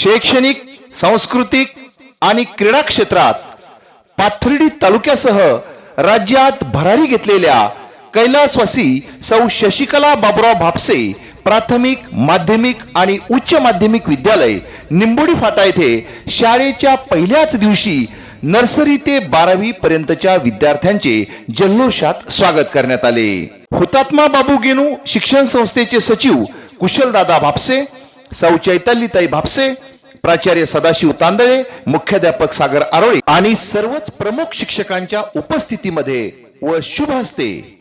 शैक्षणिक सांस्कृतिक आणि क्रीडा क्षेत्रात पाथर्डी तालुक्यासह राज्यात भरारी घेतलेल्या कैलासवासी सौ शशिकला बाबुराव भापसे प्राथमिक माध्यमिक आणि उच्च माध्यमिक विद्यालय निंबोडी फाटा येथे शाळेच्या पहिल्याच दिवशी नर्सरी ते बारावी पर्यंतच्या विद्यार्थ्यांचे जल्लोषात स्वागत करण्यात आले. हुतात्मा बाबू गेनू शिक्षण संस्थेचे सचिव कुशलदादा भापसे सौ चैतल्यताई भापसे प्राचार्य सदाशिव तांदळे मुख्याध्यापक सागर आरोळे आणि सर्वच प्रमुख शिक्षकांच्या उपस्थितीमध्ये व शुभ हस्ते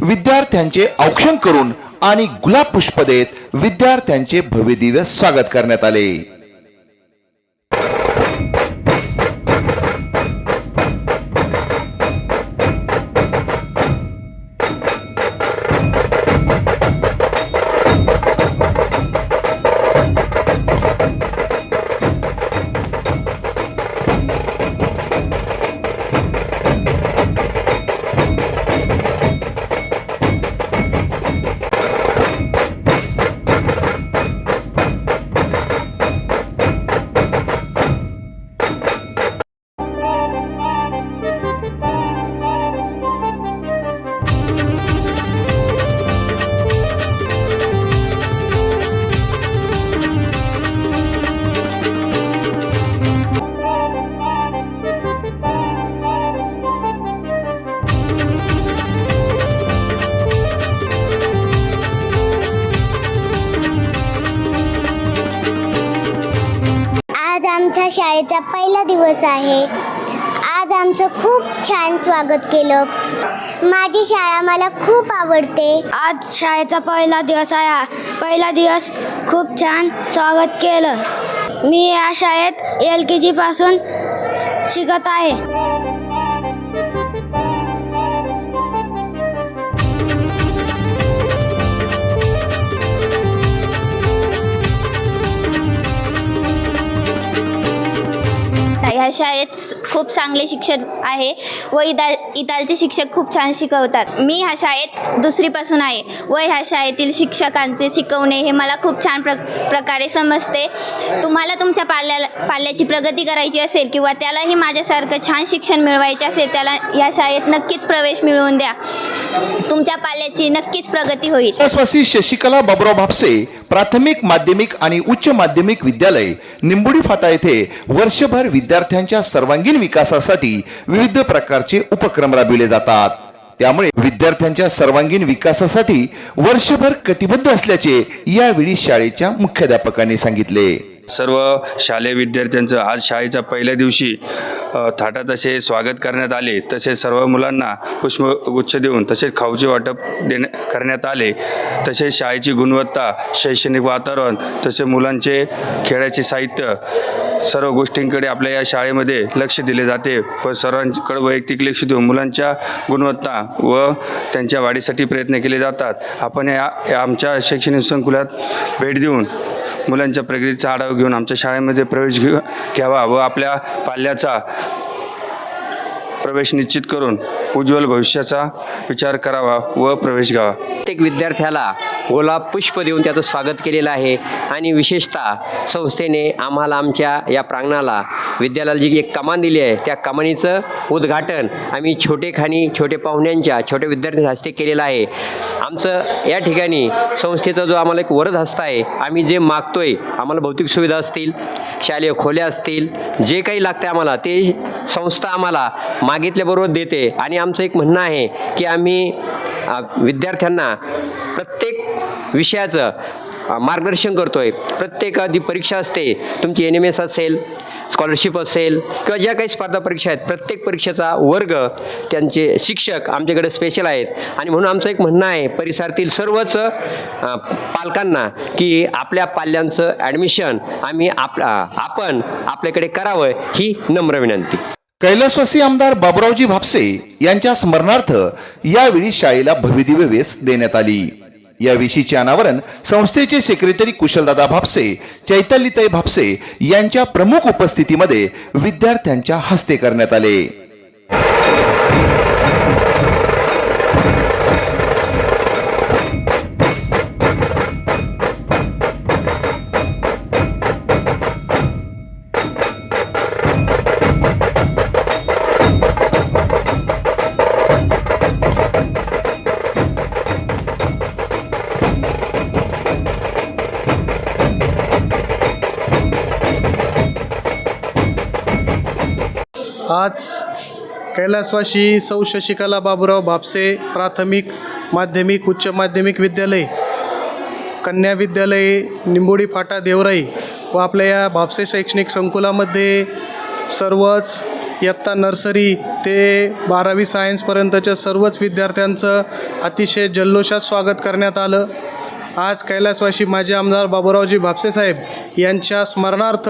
विद्यार्थ्यांचे औक्षण करून आणि गुलाब पुष्प देत विद्यार्थ्यांचे भव्यदिव्य स्वागत करण्यात आले. शाळेचा पहिला दिवस आहे. आज आमचं खूप छान स्वागत केलं. माझी शाळा मला खूप आवडते. आज शाळेचा पहिला दिवस आहे. पहिला दिवस खूप छान स्वागत केलं. मी या शाळेत एल के जीपासून शिकत आहे. ह्या शाळेत खूप चांगले शिक्षण आहे व इदा इथालचे शिक्षक खूप छान शिकवतात. मी ह्या शाळेत दुसरीपासून आहे व ह्या शाळेतील शिक्षकांचे शिकवणे हे मला खूप छान प्र प्रकारे समजते. तुम्हाला तुमच्या पाल्याला पाल्याची प्रगती करायची असेल किंवा त्यालाही माझ्यासारखं छान शिक्षण मिळवायचे असेल त्याला ह्या शाळेत नक्कीच प्रवेश मिळवून द्या. तुमच्या पाल्याची नक्कीच प्रगती होईल. कैलासवासी शशिकला बाबुराव भापसे प्राथमिक माध्यमिक आणि उच्च माध्यमिक विद्यालय निंबोडी फाटा येथे वर्षभर विद्यार्थ्यांच्या सर्वांगीण विकासासाठी विविध प्रकारचे उपक्रम राबविले जातात. त्यामुळे विद्यार्थ्यांच्या सर्वांगीण विकासासाठी वर्षभर कटिबद्ध असल्याचे यावेळी शाळेच्या मुख्याध्यापकांनी सांगितले. सर्व शालेय विद्यार्थ्यांचं आज शाळेच्या पहिल्या दिवशी थाटा थाटात असे स्वागत करण्यात आले. तसेच सर्व मुलांना पुष्पगुच्छ देऊन तसेच खाऊचे वाटप देण्या करण्यात आले. तसेच शाळेची गुणवत्ता शैक्षणिक वातावरण तसेच मुलांचे खेळाचे साहित्य सर्व गोष्टींकडे आपल्या या शाळेमध्ये लक्ष दिले जाते व सर्वांकडे वैयक्तिक लक्ष देऊन मुलांच्या गुणवत्ता व त्यांच्या वाढीसाठी प्रयत्न केले जातात. आपण या या आमच्या शैक्षणिक संकुलात भेट देऊन मुलांच्या प्रगतीचा आढावा घेऊन आमच्या शाळेमध्ये प्रवेश घे घ्यावा व आपल्या पाल्याचा प्रवेश निश्चित करून उज्ज्वल भविष्याचा विचार करावा व प्रवेश घ्यावा. प्रत्येक विद्यार्थ्याला गुलाब पुष्प देऊन त्याचं स्वागत केलेलं आहे आणि विशेषतः संस्थेने आम्हाला आमच्या या प्रांगणाला विद्यालयाला जी एक कमान दिली आहे त्या कमानीचं उद्घाटन आम्ही छोटेखानी छोटे पाहुण्यांच्या छोट्या विद्यार्थ्यांच्या हस्ते केलेलं आहे. आमचं या ठिकाणी संस्थेचा जो आम्हाला एक वरद हस्त आहे आम्ही जे मागतोय आम्हाला भौतिक सुविधा असतील शालेय खोल्या असतील जे काही लागते आम्हाला ते संस्था आम्हाला मागितल्याबरोबर देते आणि आमचं एक म्हणणं आहे की आम्ही विद्यार्थ्यांना प्रत्येक विषयाचं मार्गदर्शन करतो आहे प्रत्येक आधी परीक्षा असते तुमची एन एम एस असेल स्कॉलरशिप असेल किंवा ज्या काही स्पर्धा परीक्षा आहेत प्रत्येक परीक्षेचा वर्ग त्यांचे शिक्षक आमच्याकडे स्पेशल आहेत. आणि म्हणून आमचं एक म्हणणं आहे परिसरातील सर्वच पालकांना की आपल्या पाल्यांचं ॲडमिशन आम्ही आप आपण आपल्याकडे करावं ही नम्र विनंती. कैलासवासी आमदार बाबुरावजी भापसे यांच्या स्मरणार्थ यावेळी शाळेला भव्यदिव्य वेस देण्यात आली. याविषयीचे अनावरण संस्थेचे सेक्रेटरी कुशलदादा भापसे चैतल्यताई भापसे यांच्या प्रमुख उपस्थितीमध्ये विद्यार्थ्यांच्या हस्ते करण्यात आले. आज कैलासवाशी सौ शशिकला बाबुराव भापसे प्राथमिक माध्यमिक उच्च माध्यमिक विद्यालय कन्या विद्यालय निंबोडी फाटा देवराई व आपल्या या भापसे शैक्षणिक संकुलामध्ये सर्वच इयत्ता नर्सरी ते बारावी सायन्सपर्यंतच्या सर्वच विद्यार्थ्यांचं अतिशय जल्लोषात स्वागत करण्यात आलं. आज कैलासवाशी माजी आमदार बाबुरावजी भापसे साहेब यांच्या स्मरणार्थ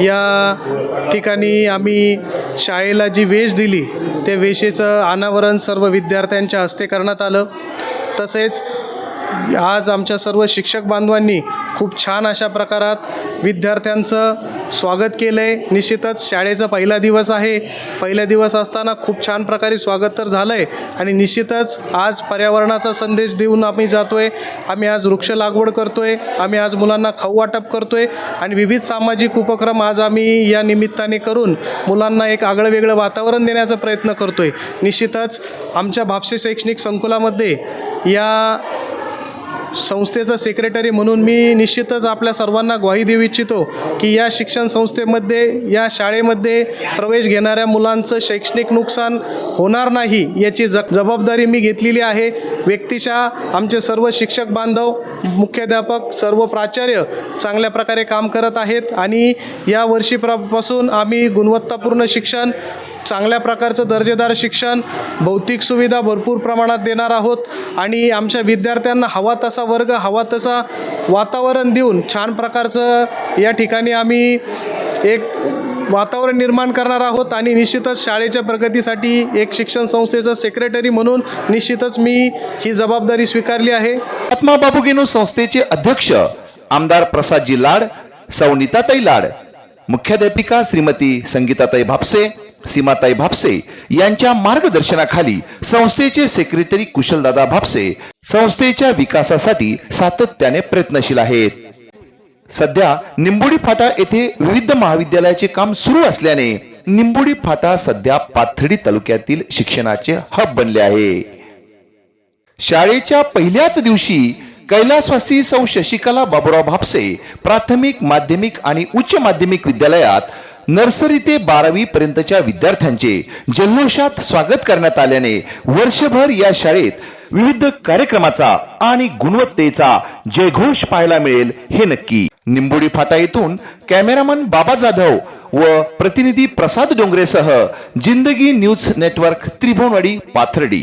या ठिकाणी आम्ही शाळेला जी वेश दिली त्या वेशेचं अनावरण सर्व विद्यार्थ्यांच्या हस्ते करण्यात आलं. तसेच आज आमच्या सर्व शिक्षक बांधवांनी खूप छान अशा प्रकारात विद्यार्थ्यांचं स्वागत केलं आहे निश्चितच शाळेचा पहिला दिवस आहे. पहिला दिवस असताना खूप छान प्रकारे स्वागत तर झालं आहे आणि निश्चितच आज पर्यावरणाचा संदेश देऊन आम्ही जातो आहे आम्ही आज वृक्ष लागवड करतो आहे आम्ही आज मुलांना खाऊ वाटप करतो आहे आणि विविध सामाजिक उपक्रम आज आम्ही या निमित्ताने करून मुलांना एक आगळं वेगळं वातावरण देण्याचा प्रयत्न करतो आहे निश्चितच आमच्या भापसे शैक्षणिक संकुलामध्ये या संस्थेचा सेक्रेटरी म्हणून मी निश्चितच आपल्या सर्वांना ग्वाही देऊ इच्छितो की या शिक्षण संस्थेमध्ये या शाळेमध्ये प्रवेश घेणाऱ्या मुलांचं शैक्षणिक नुकसान होणार नाही याची ज जबाबदारी मी घेतलेली आहे. व्यक्तिशः आमचे सर्व शिक्षक बांधव मुख्याध्यापक सर्व प्राचार्य चांगल्या प्रकारे काम करत आहेत आणि या वर्षीपासून आम्ही गुणवत्तापूर्ण शिक्षण चांगल्या प्रकारचं दर्जेदार शिक्षण भौतिक सुविधा भरपूर प्रमाणात देणार आहोत आणि आमच्या विद्यार्थ्यांना हवा तसा वर्ग हवा तसा वातावरण देऊन छान प्रकारचं या ठिकाणी आम्ही एक वातावरण निर्माण करणार आहोत आणि निश्चितच शाळेच्या प्रगतीसाठी एक शिक्षण संस्थेचं सेक्रेटरी म्हणून निश्चितच मी ही जबाबदारी स्वीकारली आहे. आत्मा बाबुगेनू संस्थेचे अध्यक्ष आमदार प्रसादजी लाड सौनिताताई लाड मुख्याध्यापिका श्रीमती संगीताताई भापसे सीमाताई भापसे यांच्या मार्गदर्शनाखाली संस्थेचे सेक्रेटरी कुशलदादा भापसे संस्थेच्या विकासासाठी सातत्याने प्रयत्नशील आहेत. सध्या निंबोडी फाटा येथे विविध महाविद्यालयाचे काम सुरू असल्याने निंबोडी फाटा सध्या पाथर्डी तालुक्यातील शिक्षणाचे हब बनले आहे. शाळेच्या पहिल्याच दिवशी कैलासवासी सौ शशिकला बाबुराव भापसे प्राथमिक माध्यमिक आणि उच्च माध्यमिक विद्यालयात नर्सरी ते बारावी पर्यंतच्या विद्यार्थ्यांचे जल्लोषात स्वागत करण्यात आल्याने वर्षभर या शाळेत विविध कार्यक्रमाचा आणि गुणवत्तेचा जयघोष पाहायला मिळेल हे नक्की. निंबोडी फाटा येथून कॅमेरामन बाबा जाधव व प्रतिनिधी प्रसाद डोंगरेसह जिंदगी न्यूज नेटवर्क त्रिभुवनवाडी पाथर्डी.